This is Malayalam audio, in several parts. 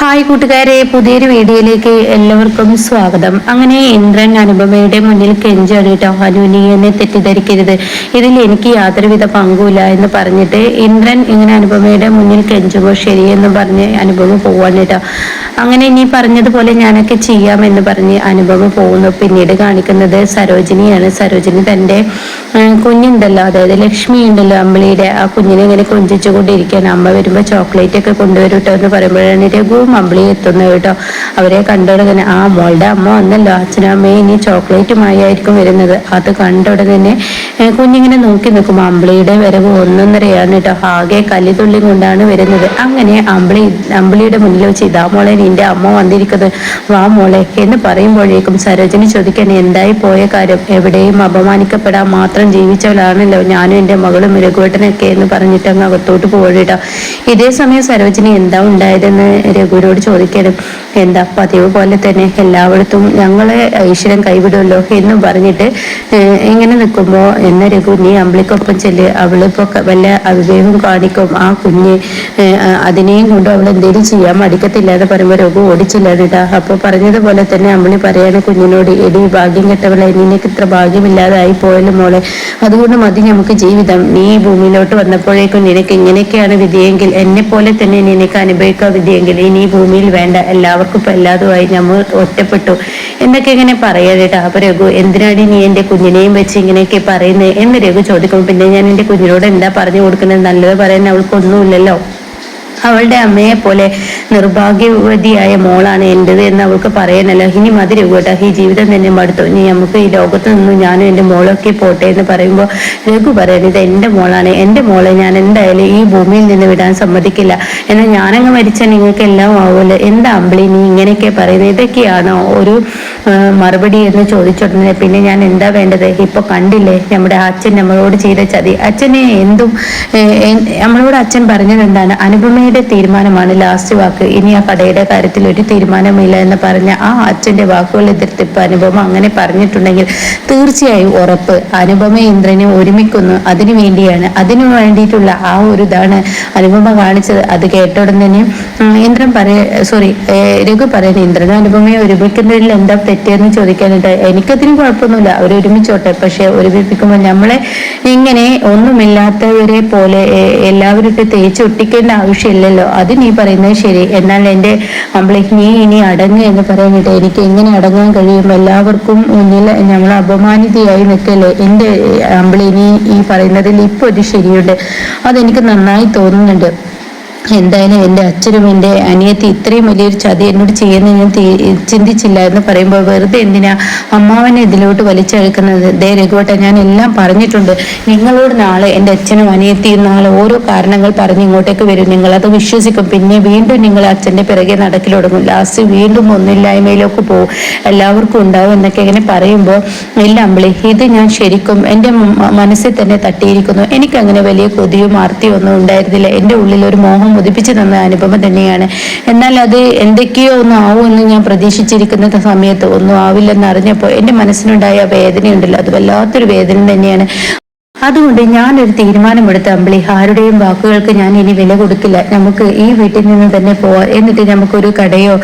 ഹായ് കൂട്ടുകാരെ പുതിയൊരു വീഡിയോയിലേക്ക് എല്ലാവർക്കും സ്വാഗതം. അങ്ങനെ ഇന്ദ്രൻ അനുപമയുടെ മുന്നിൽ കെഞ്ചാണ് കേട്ടോ നീ എന്നെ തെറ്റിദ്ധരിക്കരുത്. ഇതിൽ എനിക്ക് യാതൊരുവിധ പങ്കുമില്ല എന്ന് പറഞ്ഞിട്ട് ഇന്ദ്രൻ ഇങ്ങനെ അനുപമയുടെ മുന്നിൽ കെഞ്ചുമ്പോൾ ശരിയെന്ന് പറഞ്ഞ് അനുപമ പോവാണ് കേട്ടോ. അങ്ങനെ നീ പറഞ്ഞതുപോലെ ഞാനൊക്കെ ചെയ്യാമെന്ന് പറഞ്ഞ് അനുഭവം പോകുന്നു. പിന്നീട് കാണിക്കുന്നത് സരോജിനിയാണ്. സരോജിനി തന്റെ കുഞ്ഞുണ്ടല്ലോ. അതായത് ലക്ഷ്മി ഉണ്ടല്ലോ അമ്പിളിയുടെ ആ കുഞ്ഞിനെ ഇങ്ങനെ കൊഞ്ചിച്ചു കൊണ്ടിരിക്കുകയാണ് അമ്മ വരുമ്പോൾ ചോക്ലേറ്റ് ഒക്കെ കൊണ്ടുവരും കേട്ടോ എന്ന് പറയുമ്പോഴാണ് രഘുവും അമ്പിളി എത്തുന്നത് കേട്ടോ. അവരെ കണ്ടോടെ ആ മോളുടെ അമ്മ വന്നല്ലോ. അച്ഛനും അമ്മയും ഇനി ചോക്ലേറ്റുമായി ആയിരിക്കും വരുന്നത്. അത് കണ്ടോടെ തന്നെ കുഞ്ഞിങ്ങനെ നോക്കി നിൽക്കും. അമ്പിളിയുടെ വരവ് ഒന്നൊന്നരയാണ് കേട്ടോ. ആകെ കല്ലിതുള്ളി കൊണ്ടാണ് വരുന്നത്. അങ്ങനെ അമ്പിളി അമ്പിളിയുടെ മുന്നിൽ വെച്ച് ഇതാ മോളെ നിന്റെ അമ്മ വന്നിരിക്കുന്നത്. വാ മോളെ എന്ന് പറയുമ്പോഴേക്കും സരോജിനി ചോദിക്കാൻ എന്തായി പോയ കാര്യം? എവിടെയും അപമാനിക്കപ്പെടാൻ മാത്രം ജീവിച്ചവളാണല്ലോ. ഞാനും എന്റെ മകളും രഘുവേട്ടനൊക്കെ എന്ന് പറഞ്ഞിട്ട് അങ്ങ് അകത്തോട്ട് പോയിട്ടോ ഇതേ സമയം സരോജിനി എന്താ ഉണ്ടായതെന്ന് രഘുവിനോട് ചോദിക്കാനും എന്താ പതിവ് പോലെ തന്നെ എല്ലായിടത്തും ഞങ്ങളെ ഈശ്വരൻ കൈവിടുമല്ലോ എന്ന് പറഞ്ഞിട്ട് ഇങ്ങനെ നിൽക്കുമ്പോൾ എന്ന രഘു നീ അമ്പിളിക്കൊപ്പം ചെല്ല്. അവളിപ്പോ ക- വല്ല അവിവേകം കാണിക്കും. ആ കുഞ്ഞ് അതിനെയും കൊണ്ട് അവൾ എന്തെങ്കിലും ചെയ്യാൻ മടിക്കത്തില്ല എന്ന് പറയുമ്പോൾ രഘു ഓടിച്ചില്ല അപ്പോൾ അപ്പൊ പറഞ്ഞതുപോലെ തന്നെ അമ്മിണി പറയാണ് കുഞ്ഞിനോട് എടി ഭാഗ്യം കെട്ടവളെ നിനക്ക് ഇത്ര ഭാഗ്യമില്ലാതായി പോയല്ലോ മോളെ. അതുകൊണ്ട് മതി നമുക്ക് ജീവിതം. നീ ഭൂമിയിലോട്ട് വന്നപ്പോഴേക്കും നിനക്ക് ഇങ്ങനെയൊക്കെയാണ് വിധിയെങ്കിൽ എന്നെ പോലെ തന്നെ നിനക്ക് അനുഭവിക്കാൻ വിധിയെങ്കിൽ ഇനി ഭൂമിയിൽ വേണ്ട. എല്ലാവർക്കും ഇപ്പൊ എല്ലാതുമായി നമ്മൾ ഒറ്റപ്പെട്ടു. എന്നൊക്കെ ഇങ്ങനെ പറയാതിട്ടാ അപ്പൊ രഘു എന്തിനാണ് നീ എന്റെ കുഞ്ഞിനെയും വെച്ച് ഇങ്ങനെയൊക്കെ പറയുന്നത് എന്ന് രഘു ചോദിക്കും പിന്നെ ഞാൻ എന്റെ കുഞ്ഞിനോട് എന്താ പറഞ്ഞു കൊടുക്കുന്നത്? നല്ലത് പറയാൻ അവൾക്കൊന്നുമില്ലല്ലോ. അവളുടെ അമ്മയെ പോലെ നിർഭാഗ്യവതിയായ മോളാണ് എന്റെത് എന്ന് അവൾക്ക് പറയാനല്ലോ ഇനി മതി രഘുവേട്ടാ ഈ ജീവിതം തന്നെ മടുത്തു. ഇനി നമുക്ക് ഈ ലോകത്ത് നിന്നും ഞാനും എന്റെ മോളൊക്കെ പോട്ടെ എന്ന് പറയുമ്പോൾ രഘു പറയുന്നത് ഇത് എന്റെ മോളാണ്. എന്റെ മോളെ ഞാൻ എന്തായാലും ഈ ഭൂമിയിൽ നിന്ന് വിടാൻ സമ്മതിക്കില്ല. എന്നാൽ ഞാനങ്ങ് മരിച്ചാൽ നിങ്ങൾക്ക് എല്ലാം ആവുമല്ലോ. എന്താ അമ്പിളി നീ ഇങ്ങനെയൊക്കെ പറയുന്നത്? ഇതൊക്കെയാണോ ഒരു മറുപടി എന്ന് ചോദിച്ചുടനെ പിന്നെ ഞാൻ എന്താ വേണ്ടത്? ഇപ്പൊ കണ്ടില്ലേ നമ്മുടെ അച്ഛൻ നമ്മളോട് ചെയ്ത ചതി. അച്ഛനെ എന്തും നമ്മളോട് അച്ഛൻ പറഞ്ഞത് എന്താണ്? അനുപമയുടെ തീരുമാനമാണ് ലാസ്റ്റ് വാക്ക്. ഇനി ആ കടയുടെ കാര്യത്തിൽ ഒരു തീരുമാനമില്ല എന്ന് പറഞ്ഞ ആ അച്ഛന്റെ വാക്കുകൾ എതിർത്ത് ഇപ്പൊ അനുപമ അങ്ങനെ പറഞ്ഞിട്ടുണ്ടെങ്കിൽ തീർച്ചയായും ഉറപ്പ്. അനുപമ ഇന്ദ്രനെ ഒരുമിക്കുന്നു. അതിനു വേണ്ടിയാണ് അതിനു വേണ്ടിയിട്ടുള്ള ആ ഒരു ഇതാണ് അനുപമ കാണിച്ചത്. അത് കേട്ടോടൻ തന്നെ ഇന്ദ്രൻ പറയ സോറി രഘു പറയുന്നത് ഇന്ദ്രനും അനുപമയെ ഒരുമിക്കുന്നതിൽ എന്താ തെറ്റെന്ന് ചോദിക്കാനായിട്ട് എനിക്കതിന് കുഴപ്പമൊന്നുമില്ല. അവർ ഒരുമിച്ചോട്ടെ. പക്ഷെ ഒരുമിപ്പിക്കുമ്പോൾ നമ്മളെ ഇങ്ങനെ ഒന്നുമില്ലാത്തവരെ പോലെ എല്ലാവരും ഇട്ട് തേച്ച് ഒട്ടിക്കേണ്ട ആവശ്യമില്ലല്ലോ. അത് നീ പറയുന്നത് ശരി. എന്നാൽ എന്റെ നമ്മളെ നീ ഇനി അടങ്ങുക എന്ന് പറയാനായിട്ട് എനിക്ക് എങ്ങനെ അടങ്ങാൻ കഴിയും? എല്ലാവർക്കും മുന്നിൽ നമ്മൾ അപമാനിതയായി നിൽക്കല്ലേ? എന്റെ അമ്പളി നീ ഈ പറയുന്നതിൽ ഇപ്പോൾ ഒരു ശരിയുണ്ട്. അതെനിക്ക് നന്നായി തോന്നുന്നുണ്ട്. എന്തായാലും എന്റെ അച്ഛനും എന്റെ അനിയത്തി ഇത്രയും വലിയൊരു ചതി എന്നോട് ചെയ്യുന്ന ഞാൻ ചിന്തിച്ചില്ല എന്ന് പറയുമ്പോൾ വെറുതെ എന്തിനാ അമ്മാവനെ ഇതിലോട്ട് വലിച്ചഴക്കുന്നത് ദേ രഘുവട്ട ഞാൻ എല്ലാം പറഞ്ഞിട്ടുണ്ട്. നിങ്ങളോട് നാളെ എന്റെ അച്ഛനും അനിയത്തിയും നാളെ ഓരോ കാരണങ്ങൾ പറഞ്ഞ് ഇങ്ങോട്ടേക്ക് വരും. നിങ്ങൾ അത് വിശ്വസിക്കും. പിന്നെ വീണ്ടും നിങ്ങൾ അച്ഛന്റെ പിറകെ നടക്കിൽ തുടങ്ങും ലാസ്റ്റ് വീണ്ടും ഒന്നില്ലായ്മയിലേക്ക് പോകും എല്ലാവർക്കും ഉണ്ടാവും എന്നൊക്കെ ഇങ്ങനെ പറയുമ്പോൾ ഇല്ല അമ്പിളി ഇത് ഞാൻ ശരിക്കും എന്റെ മനസ്സിൽ തന്നെ തട്ടിയിരിക്കുന്നു. എനിക്കങ്ങനെ വലിയ കൊതിയും ആർത്തിയും ഒന്നും ഉണ്ടായിരുന്നില്ല. എന്റെ ഉള്ളിൽ ഒരു മോഹം ഉദിപ്പിച്ചു തന്ന അനുഭവം തന്നെയാണ്. എന്നാൽ അത് എന്തൊക്കെയോ ഒന്നും ആവുമെന്ന് ഞാൻ പ്രതീക്ഷിച്ചിരിക്കുന്ന സമയത്ത് ഒന്നും ആവില്ലെന്ന് അറിഞ്ഞപ്പോൾ എന്റെ മനസ്സിനുണ്ടായ വേദനയുണ്ടല്ലോ. അത് വല്ലാത്തൊരു വേദന തന്നെയാണ്. അതുകൊണ്ട് ഞാനൊരു തീരുമാനമെടുത്ത അമ്പിളി ആരുടെയും വാക്കുകൾക്ക് ഞാൻ ഇനി വില കൊടുക്കില്ല. നമുക്ക് ഈ വീട്ടിൽ നിന്ന് തന്നെ പോവാം. എന്നിട്ട് നമുക്കൊരു കടയോ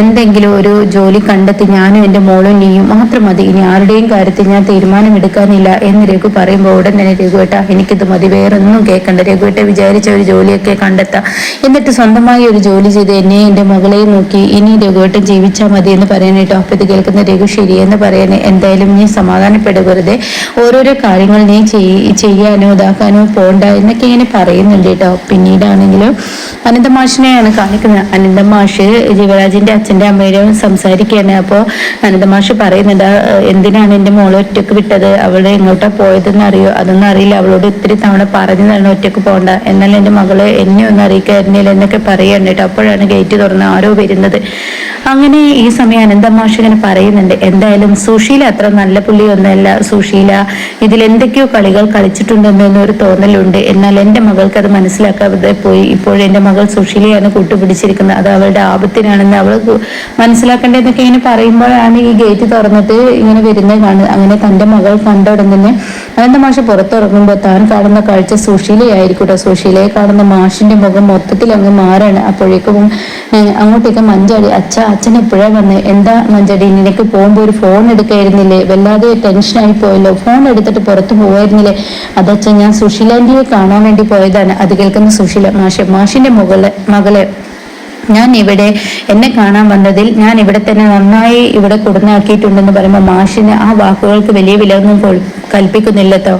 എന്തെങ്കിലും ഒരു ജോലി കണ്ടെത്തി ഞാനും എന്റെ മോളും നീയും മാത്രം മതി. ഇനി ആരുടെയും കാര്യത്തിൽ ഞാൻ തീരുമാനമെടുക്കാനില്ല എന്ന് രഘു പറയുമ്പോൾ ഉടൻ തന്നെ രഘുവേട്ട എനിക്കിത് മതി. വേറൊന്നും കേൾക്കണ്ട. രഘുവേട്ട വിചാരിച്ച ഒരു ജോലിയൊക്കെ കണ്ടെത്താം. എന്നിട്ട് സ്വന്തമായി ഒരു ജോലി ചെയ്ത് എന്നെ എന്റെ മകളെയും നോക്കി ഇനി രഘുവേട്ടൻ ജീവിച്ചാൽ മതി എന്ന് പറയാനായിട്ടോ അപ്പൊ ഇത് കേൾക്കുന്ന രഘു ശരിയെന്ന് പറയാൻ എന്തായാലും നീ സമാധാനപ്പെടുക വെറുതെ. ഓരോരോ കാര്യങ്ങൾ നീ ചെയ്യാനോ ഇതാക്കാനോ പോണ്ട എന്നൊക്കെ ഇങ്ങനെ പറയുന്നുണ്ട് കേട്ടോ പിന്നീടാണെങ്കിലും അനന്തമാഷിനെയാണ് കാണിക്കുന്നത്. അനന്തമാഷ് ജീവരാജിന്റെ അച്ഛന്റെ അമ്മയോടും സംസാരിക്കുകയാണ്. അപ്പോൾ അനന്തമാഷ് പറയുന്നുണ്ട് "ആ, എന്തിനാണ് എന്റെ മോളെ ഒറ്റയ്ക്ക് വിട്ടത്? അവളെ എങ്ങോട്ടാ പോയതെന്ന് അറിയോ അതൊന്നും അറിയില്ല അവളോട് ഒത്തിരി തവണ പറഞ്ഞതാണ് ഒറ്റയ്ക്ക് പോകണ്ട എന്നാൽ എന്റെ മകൾ എന്നെ ഒന്നും അറിയിക്കായിരുന്നില്ല എന്നൊക്കെ പറയാണ് കേട്ടോ അപ്പോഴാണ് ഗേറ്റ് തുറന്ന് ആരോ വരുന്നത്. അങ്ങനെ ഈ സമയം അനന്തമാഷ് ഇങ്ങനെ പറയുന്നുണ്ട് എന്തായാലും സുശീല അത്ര നല്ല പുള്ളിയൊന്നുമല്ല സുശീല ഇതിൽ എന്തൊക്കെയോ കളികൾ കളിച്ചിട്ടുണ്ടെന്ന് ഒരു തോന്നലുണ്ട്. എന്നാൽ എന്റെ മകൾക്ക് അത് മനസ്സിലാക്കാതെ പോയി. ഇപ്പോൾ എന്റെ മകൾ സുഷിലയാണ് കൂട്ടുപിടിച്ചിരിക്കുന്നത്. അത് അവളുടെ ആപത്തിനാണെന്ന് അവൾ മനസ്സിലാക്കേണ്ടതെന്നൊക്കെ ഇങ്ങനെ പറയുമ്പോഴാണ് ഈ ഗേറ്റ് തുറന്നിട്ട് ഇങ്ങനെ വരുന്നത് കാണുന്നത് അങ്ങനെ തന്റെ മകൾ കണ്ട ഉടൻ തന്നെ അനന്ത മാഷ് പുറത്തിറങ്ങുമ്പോൾ താൻ കാണുന്ന കാഴ്ച സുശീലയായിരിക്കട്ടെ. സുഷീലയെ കാണുന്ന മാഷിന്റെ മുഖം മൊത്തത്തിൽ അങ്ങ് മാറാണ്. അപ്പോഴേക്കും അങ്ങോട്ടേക്ക് മഞ്ചാടി അച്ഛ അച്ഛൻ എപ്പോഴാ വന്ന്? എന്താ മഞ്ചാടി നിനക്ക് പോകുമ്പോൾ ഒരു ഫോൺ എടുക്കായിരുന്നില്ലേ? വല്ലാതെ ടെൻഷനായി പോയല്ലോ. ഫോൺ എടുത്തിട്ട് പുറത്ത് പോവായിരുന്നില്ലേ അതച്ഛൻ ഞാൻ സുശീലാന്റെ കാണാൻ വേണ്ടി പോയതാണ്. അത് കേൾക്കുന്ന സുശീല മാഷെ മാഷിന്റെ മുകളെ മകളെ ഞാൻ ഇവിടെ എന്നെ കാണാൻ വന്നതിൽ ഞാൻ ഇവിടെ തന്നെ നന്നായി ഇവിടെ കൊടുന്നാക്കിയിട്ടുണ്ടെന്ന് പറയുമ്പോൾ മാഷിന് ആ വാക്കുകൾക്ക് വലിയ വില ഒന്നും കൽപ്പിക്കുന്നില്ലത്തോ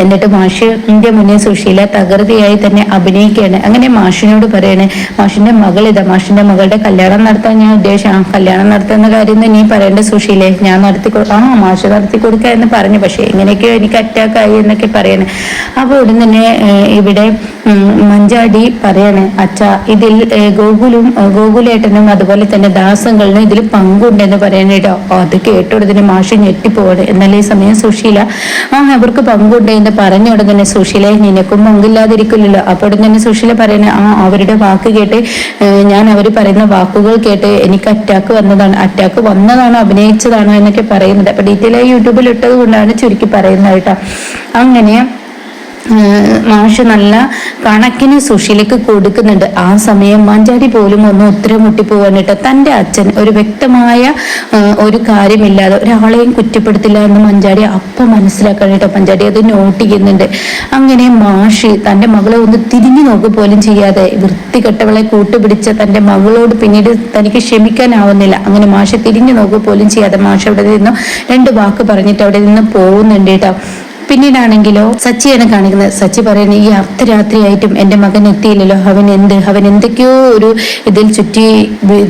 എന്നിട്ട് മാഷ് എന്റെ മുന്നേ സുശീല തകൃതിയായി തന്നെ അഭിനയിക്കുകയാണ്. അങ്ങനെ മാഷിനോട് പറയണേ മാഷിന്റെ മകൾ ഇതാ മാഷിന്റെ മകളുടെ കല്യാണം നടത്താൻ ഞാൻ ഉദ്ദേശം കല്യാണം നടത്തുന്ന കാര്യം നീ പറയേണ്ട സുശീലെ ഞാൻ നടത്തി ആ മാഷ് നടത്തി കൊടുക്കുക എന്ന് പറഞ്ഞു. പക്ഷേ എങ്ങനെയൊക്കെയോ എനിക്ക് അറ്റാക്ക് ആയി എന്നൊക്കെ പറയണേ. അപ്പോൾ ഉടൻ തന്നെ ഇവിടെ മഞ്ചാടി പറയണേ അച്ഛ ഇതിൽ ഗോകുലും ഗോകുലേട്ടനും അതുപോലെ തന്നെ ദാസങ്ങളിലും ഇതിൽ പങ്കുണ്ടെന്ന് പറയണേട്ടോ അത് കേട്ടോടതിന് മാഷ് ഞെട്ടിപ്പോവാണ്. എന്നാൽ ഈ സമയം സുശീല ആ അവർക്ക് പങ്കുണ്ട് എന്ന് പറഞ്ഞ ഉടൻ തന്നെ സുശീല നിനക്കും പങ്കില്ലാതിരിക്കില്ലല്ലോ. അപ്പോൾ തന്നെ സുശീല പറയുന്നത് ആ അവരുടെ വാക്ക് കേട്ട് ഞാൻ അവർ പറയുന്ന വാക്കുകൾ കേട്ട് എനിക്ക് അറ്റാക്ക് വന്നതാണ്. അറ്റാക്ക് വന്നതാണോ അഭിനയിച്ചതാണോ എന്നൊക്കെ പറയുന്നത്. അപ്പൊ ഡീറ്റെയിൽ ആയി യൂട്യൂബിൽ ഇട്ടത് കൊണ്ടാണ് ചുരുക്കി പറയുന്നത് കേട്ടോ. അങ്ങനെ ഏഹ് മാഷ് നല്ല കണക്കിന് സുശീലക്ക് കൊടുക്കുന്നുണ്ട്. ആ സമയം മഞ്ചാടി പോലും ഒന്ന് ഉത്തരം മുട്ടിപ്പോവാനിട്ട് തന്റെ അച്ഛൻ ഒരു വ്യക്തമായ ഒരു കാര്യമില്ലാതെ ഒരാളെയും കുറ്റപ്പെടുത്തില്ല എന്ന് മഞ്ചാടി അപ്പം മനസ്സിലാക്കാൻ കേട്ടോ മഞ്ചാടി അത് നോട്ട് ചെയ്യുന്നുണ്ട്. അങ്ങനെ മാഷി തന്റെ മകളെ ഒന്ന് തിരിഞ്ഞു നോക്കുക പോലും ചെയ്യാതെ വൃത്തികെട്ടവളെ കൂട്ടുപിടിച്ച തന്റെ മകളോട് പിന്നീട് തനിക്ക് ക്ഷമിക്കാനാവുന്നില്ല. അങ്ങനെ മാഷി തിരിഞ്ഞു നോക്കുക പോലും ചെയ്യാതെ മാഷ് അവിടെ നിന്ന് രണ്ട് വാക്ക് പറഞ്ഞിട്ട് അവിടെ നിന്ന് പോകുന്നുണ്ട് കേട്ടോ. പിന്നീടാണെങ്കിലോ സച്ചിയാണ് കാണിക്കുന്നത്. സച്ചി പറയുന്നത് ഈ അർദ്ധരാത്രിയായിട്ടും എന്റെ മകൻ എത്തിയില്ലല്ലോ. അവൻ എന്ത് അവൻ എന്തൊക്കെയോ ഒരു ഇതിൽ ചുറ്റി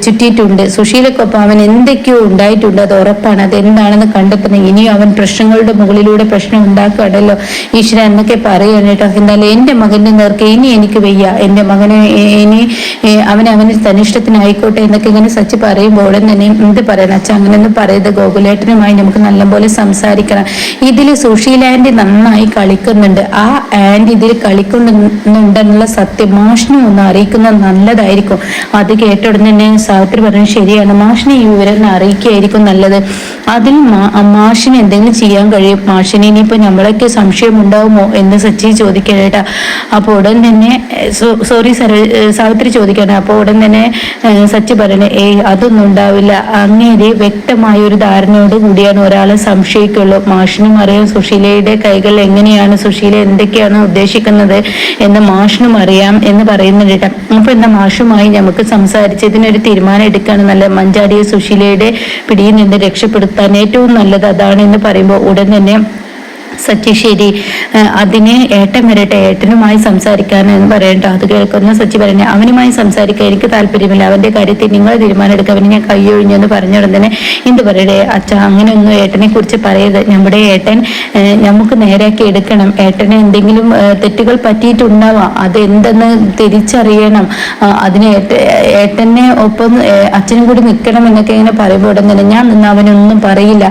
ചുറ്റിയിട്ടുണ്ട്. സുശീലക്കൊപ്പം അവൻ എന്തൊക്കെയോ ഉണ്ടായിട്ടുണ്ട്. അത് ഉറപ്പാണ്. അത് എന്താണെന്ന് കണ്ടെത്തണം ഇനിയും അവൻ പ്രശ്നങ്ങളുടെ മുകളിലൂടെ പ്രശ്നം ഉണ്ടാക്കുകയാണല്ലോ. ഈശ്വര എന്നൊക്കെ പറയുകയാണ് കേട്ടോ. എന്നാലും എന്റെ മകന്റെ നേർക്ക് ഇനി എനിക്ക് വയ്യ. എന്റെ മകനെ ഇനി അവൻ അവന് തനിഷ്ടത്തിനായിക്കോട്ടെ എന്നൊക്കെ ഇങ്ങനെ സച്ചി പറയുമ്പോൾ ഉടൻ തന്നെ എന്ത് പറയണം അച്ഛൻ അങ്ങനെയൊന്നും പറയരുത്. ഗോകുലേട്ടനുമായി നമുക്ക് നല്ലപോലെ സംസാരിക്കണം. ഇതിൽ സുശീല ആന്റി നന്നായി കളിക്കുന്നുണ്ട്. ആ ആൻഡ് ഇതിൽ കളിക്കുന്നുണ്ടെന്നുള്ള സത്യം മാഷിനെ ഒന്ന് അറിയിക്കുന്നത് നല്ലതായിരിക്കും. അത് കേട്ട ഉടനെ സാവിത്രി പറഞ്ഞു ശരിയാണ് മാഷിനെ ഈ വിവരം അറിയിക്കുകയായിരിക്കും നല്ലത്. അതിൽ മാഷിന് എന്തെങ്കിലും ചെയ്യാൻ കഴിയും. മാഷിന് ഇനിയിപ്പോ നമ്മളൊക്കെ സംശയം ഉണ്ടാവുമോ? എന്ന് സച്ചി ചോദിക്കേട്ടാ അപ്പോൾ ഉടൻ തന്നെ സോറി സര സാവിത്രി ചോദിക്കാണ് അപ്പോൾ ഉടൻ തന്നെ സച്ചി പറയണേ ഏയ് അതൊന്നും ഉണ്ടാവില്ല. അങ്ങേര് വ്യക്തമായ ഒരു ധാരണയോട് കൂടിയാണ് ഒരാളെ സംശയിക്കുള്ളൂ. മാഷിനും അറിയാം സുശീലയുടെ കൈകൾ എങ്ങനെയാണ് സുശീല എന്തൊക്കെയാണ് ഉദ്ദേശിക്കുന്നത് എന്ന് മാഷിനും അറിയാം എന്ന് പറയുന്നുണ്ട് അപ്പൊ എന്ന മാഷുമായി നമുക്ക് സംസാരിച്ച് ഇതിനൊരു തീരുമാനം എടുക്കുകയാണ്. നല്ല മഞ്ചാടിയെ സുശീലയുടെ പിടിയിൽ നിന്ന് രക്ഷപ്പെടുത്താൻ ഏറ്റവും നല്ലത് അതാണ് എന്ന് പറയുമ്പോൾ ഉടൻ തന്നെ സച്ചി ശരി ഏഹ് അതിന് ഏട്ടൻ വരട്ടെ ഏട്ടനുമായി സംസാരിക്കാൻ എന്ന് പറയണ്ട അത് കേൾക്കുന്ന സച്ചി പറയണേ അവനുമായി സംസാരിക്കാൻ എനിക്ക് താല്പര്യമില്ല അവന്റെ കാര്യത്തിൽ നിങ്ങൾ തീരുമാനം എടുക്കുക അവന് ഞാൻ കൈയൊഴിഞ്ഞു എന്ന് പറഞ്ഞ ഉടൻ തന്നെ എന്ത് പറയടേ അച്ഛ അങ്ങനെയൊന്നും ഏട്ടനെ കുറിച്ച് പറയരുത് നമ്മുടെ ഏട്ടൻ നമുക്ക് നേരെയാക്കി എടുക്കണം ഏട്ടനെ എന്തെങ്കിലും തെറ്റുകൾ പറ്റിയിട്ടുണ്ടാവാം അത് എന്തെന്ന് തിരിച്ചറിയണം അതിന് ഏട്ട ഏട്ടനെ ഒപ്പം അച്ഛനും കൂടി നിൽക്കണം എന്നൊക്കെ ഇങ്ങനെ പറയുമ്പോൾ ഉടൻ തന്നെ ഞാൻ നിന്ന് അവനൊന്നും പറയില്ല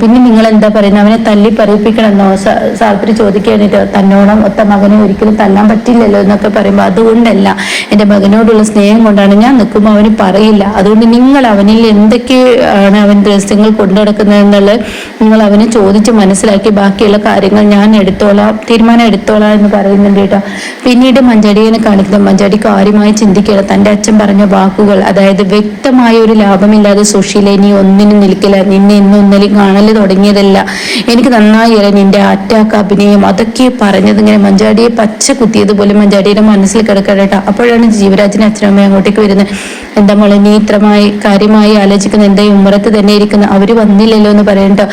പിന്നെ നിങ്ങൾ എന്താ പറയുന്നത് അവനെ തല്ലി പറയിപ്പിക്കണമെന്നോ സ- സാവിത്രി ചോദിക്കാനായിട്ട് തന്നോണം ഒത്ത മകനെ ഒരിക്കലും തല്ലാൻ പറ്റില്ലല്ലോ എന്നൊക്കെ പറയുമ്പോൾ അതുകൊണ്ടല്ല. എന്റെ മകനോടുള്ള സ്നേഹം കൊണ്ടാണ് ഞാൻ നിൽക്കുമ്പോൾ അവന് പറയില്ല. അതുകൊണ്ട് നിങ്ങൾ അവനിൽ എന്തൊക്കെയാണ് അവൻ രഹസ്യങ്ങൾ കൊണ്ടുനടക്കുന്നതെന്നുള്ളത് നിങ്ങൾ അവനെ ചോദിച്ച് മനസ്സിലാക്കി ബാക്കിയുള്ള കാര്യങ്ങൾ ഞാൻ എടുത്തോളാം തീരുമാനം എടുത്തോളാം എന്ന് പറയുന്നുണ്ട് കേട്ടോ. പിന്നീട് മഞ്ചാടിയെ കാണിക്കുന്നത് മഞ്ചാടി കാര്യമായി ചിന്തിക്കുക തന്റെ അച്ഛൻ പറഞ്ഞ വാക്കുകൾ അതായത് വ്യക്തമായ ഒരു ലാഭമില്ലാതെ സുഷീല ഇനി ഒന്നിനും നിൽക്കില്ല. നിന്നെ ഇന്നും ഇന്നലെയും കാണൽ തുടങ്ങിയതല്ല. എനിക്ക് നന്നായി അറിയാം. നിന്റെ അറ്റാക്ക് അഭിനയം അതൊക്കെ പറഞ്ഞത് ഇങ്ങനെ മഞ്ചാടിയെ പച്ച കുത്തിയതുപോലെ മഞ്ചാടിയുടെ മനസ്സിൽ കിടക്കണം അപ്പോഴാണ് ജീവരാജിന് അച്ഛനമ്മ അങ്ങോട്ടേക്ക് വരുന്നത്. എന്താ മോളെ നീ ഇത്രമായി കാര്യമായി ആലോചിക്കുന്ന എന്താ? ഉമ്മറത്ത് തന്നെ ഇരിക്കുന്ന അവർ വന്നില്ലല്ലോ എന്ന് പറയണ്ടോ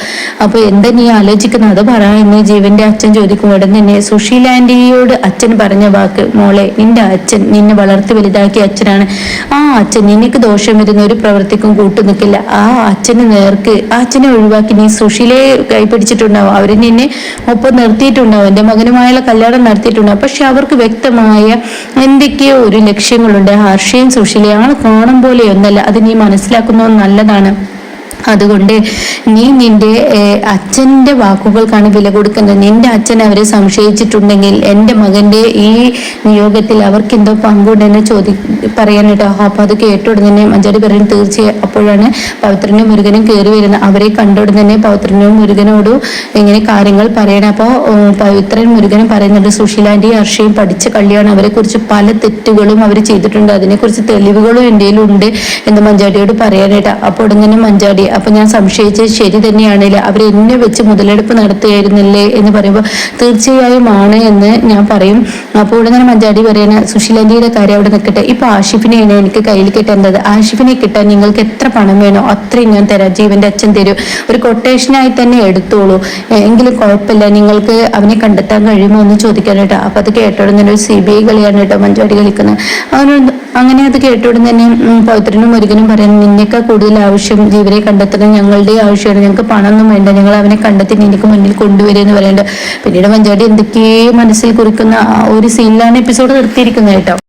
അപ്പൊ എന്താ നീ ആലോചിക്കുന്നത്? അത് പറ. എന്ന് ജീവന്റെ അച്ഛൻ ചോദിക്കും. ഉടൻ തന്നെ സുശീല ആന്റിയോട് അച്ഛൻ പറഞ്ഞ വാക്ക് മോളെ നിന്റെ അച്ഛൻ നിന്നെ വളർത്തി വലുതാക്കിയ അച്ഛനാണ്. ആ അച്ഛൻ നിനക്ക് ദോഷം വരുന്ന ഒരു പ്രവൃത്തിക്കും കൂട്ടു നിൽക്കില്ല. ആ അച്ഛന് നേർക്ക് ആ അച്ഛനെ ഒഴിവാക്കി നീ സുശീലയെ കൈപ്പിടിച്ചിട്ടുണ്ടാവും അവർ നിന്നെ ഒപ്പം നിർത്തിയിട്ടുണ്ടാവും എന്റെ മകനുമായുള്ള കല്യാണം നടത്തിയിട്ടുണ്ട്. പക്ഷെ അവർക്ക് വ്യക്തമായ എന്തൊക്കെയോ ഒരു ലക്ഷ്യങ്ങളുണ്ട്. ഹർഷയും സുഷിലയും ആൾ കാണും പോലെയൊന്നല്ല അത് നീ മനസ്സിലാക്കുന്നത് നല്ലതാണ്. അതുകൊണ്ട് നീ നിന്റെ അച്ഛന്റെ വാക്കുകൾക്കാണ് വില കൊടുക്കുന്നത്. നിന്റെ അച്ഛൻ അവരെ സംശയിച്ചിട്ടുണ്ടെങ്കിൽ എന്റെ മകന്റെ ഈ നിയോഗത്തിൽ അവർക്ക് എന്തോ പങ്കുണ്ടെന്ന് ചോദി പറയാനിട്ടോ അപ്പോൾ അപ്പൊ അത് കേട്ട ഉടനെ തന്നെ മഞ്ചാടി പറയുന്നത് തീർച്ചയായും അപ്പോഴാണ് പൗത്രനും മുരുകനും കയറി വരുന്നത്. അവരെ കണ്ട ഉടനെ തന്നെ പവിത്രനും മുരുകനോടും ഇങ്ങനെ കാര്യങ്ങൾ പറയണം. അപ്പോൾ പവിത്രൻ മുരുകനും പറയുന്നുണ്ട് സുശീലാന്റെയും ഹർഷയും പഠിച്ച കള്ളിയാണ്. അവരെ കുറിച്ച് പല തെറ്റുകളും അവർ ചെയ്തിട്ടുണ്ട്. അതിനെക്കുറിച്ച് തെളിവുകളും എന്റെ ഉണ്ട് എന്ന് മഞ്ചാടിയോട് പറയാനായിട്ട്. അപ്പോൾ ഉടനെ മഞ്ചാടി അപ്പൊ ഞാൻ സംശയിച്ചത് ശരി തന്നെയാണല്ലേ? അവർ എന്നെ വെച്ച് മുതലെടുപ്പ് നടത്തുകയായിരുന്നില്ലേ എന്ന് പറയുമ്പോൾ തീർച്ചയായും ആണ് എന്ന് ഞാൻ പറയും. അപ്പോൾ ഉടനെ മഞ്ചാടി പറയുന്ന സുശീലന്റെ കാര്യം അവിടെ നിൽക്കട്ടെ. ഇപ്പൊ ആഷിഫിനെയാണ് എനിക്ക് കയ്യിൽ കിട്ടേണ്ടത്. ആഷിഫിനെ കിട്ടാൻ നിങ്ങൾക്ക് എത്ര പണം വേണോ അത്രയും ഞാൻ തരാം. ജീവന്റെ അച്ഛൻ തരും. ഒരു കൊട്ടേഷനായി തന്നെ എടുത്തോളൂ. എങ്കിലും കുഴപ്പമില്ല. നിങ്ങൾക്ക് അവനെ കണ്ടെത്താൻ കഴിയുമോ എന്ന് ചോദിക്കാൻ കേട്ടോ. അപ്പൊ അത് കേട്ടോടുന്ന ഒരു സി ബി ഐ കളിയാണ് കേട്ടോ മഞ്ചാടി കളിക്കുന്നത്. അങ്ങനെ അങ്ങനെ അത് കേട്ടോടുന്ന തന്നെ പൗത്രനും മുരുകനും പറയാൻ നിന്നേക്കാൾ കൂടുതൽ ആവശ്യം ജീവനെ കണ്ടെത്തണം ഞങ്ങളുടെ ആവശ്യമാണ്. ഞങ്ങൾക്ക് പണമൊന്നും വേണ്ട. ഞങ്ങൾ അവനെ കണ്ടെത്തി നിനക്ക് മുന്നിൽ കൊണ്ടുവരും എന്ന് പറയുന്നുണ്ട് പിന്നീട് മഞ്ചാടി എന്തൊക്കെയോ മനസ്സിൽ കുറിക്കുന്ന ആ ഒരു സീനിലാണ് എപ്പിസോഡ് നിർത്തിയിരിക്കുന്നത് കേട്ടോ.